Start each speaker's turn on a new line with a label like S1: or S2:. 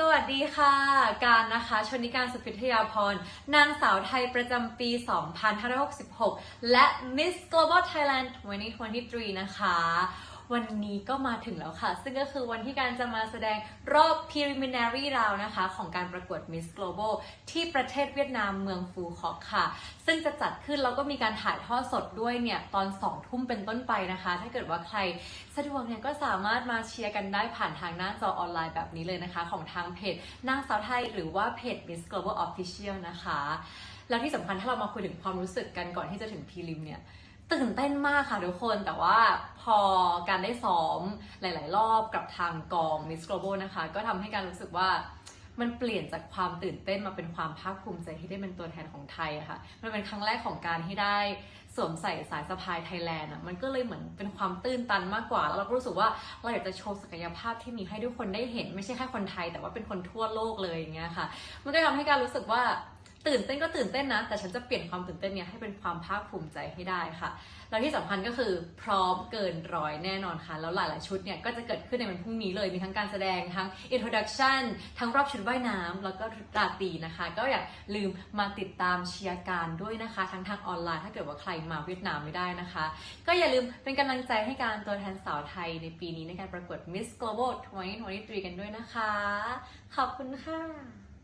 S1: สวัสดีค่ะ การนะคะชนิการสุพิทยาพร นางสาวไทยประจำปี 2566 และ Miss Global Thailand 2023 นะคะ วันนี้ก็มาถึงแล้วค่ะ ซึ่งก็คือวันที่การจะมาแสดงรอบ preliminary round นะคะ ของการประกวด Miss Global ที่ประเทศเวียดนามเมืองฟูคอกค่ะ ซึ่งจะจัดขึ้นแล้วก็มีการถ่ายทอดสดด้วยเนี่ยตอน2ทุ่มเป็นต้นไปนะคะ ถ้าเกิดว่าใครสะดวกเนี่ยก็สามารถมาเชียร์กันได้ผ่านทางหน้าจอออนไลน์แบบนี้เลยนะคะ ของทางเพจนางสาวไทยหรือว่าเพจ Miss Global Official นะคะ แล้วที่สำคัญถ้าเรามาคุยถึงความรู้สึกกันก่อนที่จะถึงพรีลิมเนี่ย ตื่นเต้นมากค่ะทุกคนแต่ว่าพอการได้ซ้อมหลาย ๆ รอบกับทางกอง Miss Global นะคะ ก็ทำให้การรู้สึกว่ามันเปลี่ยนจากความตื่นเต้นมาเป็นความภาคภูมิใจที่ได้เป็นตัวแทนของไทยอะค่ะมันเป็นครั้งแรกของการที่ได้สวมใส่สายสะพายไทยแลนด์อะมันก็เลยเหมือนเป็นความตื้นตันมากกว่า แล้วเราก็รู้สึกว่าเราอยากจะโชว์ศักยภาพที่มีให้ทุกคนได้เห็น ไม่ใช่แค่คนไทย แต่ว่าเป็นคนทั่วโลกเลยอย่างเงี้ยค่ะ มันก็ทำให้การรู้สึกว่า ตื่นเต้นก็ตื่นเต้นนะ แต่ฉันจะเปลี่ยนความตื่นเต้นเนี่ยให้เป็นความภาคภูมิใจให้ได้ค่ะ แล้วที่สำคัญก็คือพร้อมเกินร้อยแน่นอนค่ะ แล้วหลาย ๆ ชุดเนี่ยก็จะเกิดขึ้นในวันพรุ่งนี้เลย มีทั้งการแสดงทั้ง introduction ทั้งรอบชุดว่ายน้ำแล้วก็ราตรีนะคะ ก็อย่าลืมมาติดตามเชียร์การด้วยนะคะ ทั้งทางออนไลน์ ถ้าเกิดว่าใครมาเวียดนามไม่ได้นะคะ ก็อย่าลืมเป็นกำลังใจให้การตัวแทนสาวไทยในปีนี้ในการประกวด Miss Global 2023 กันด้วยนะคะ ขอบคุณค่ะ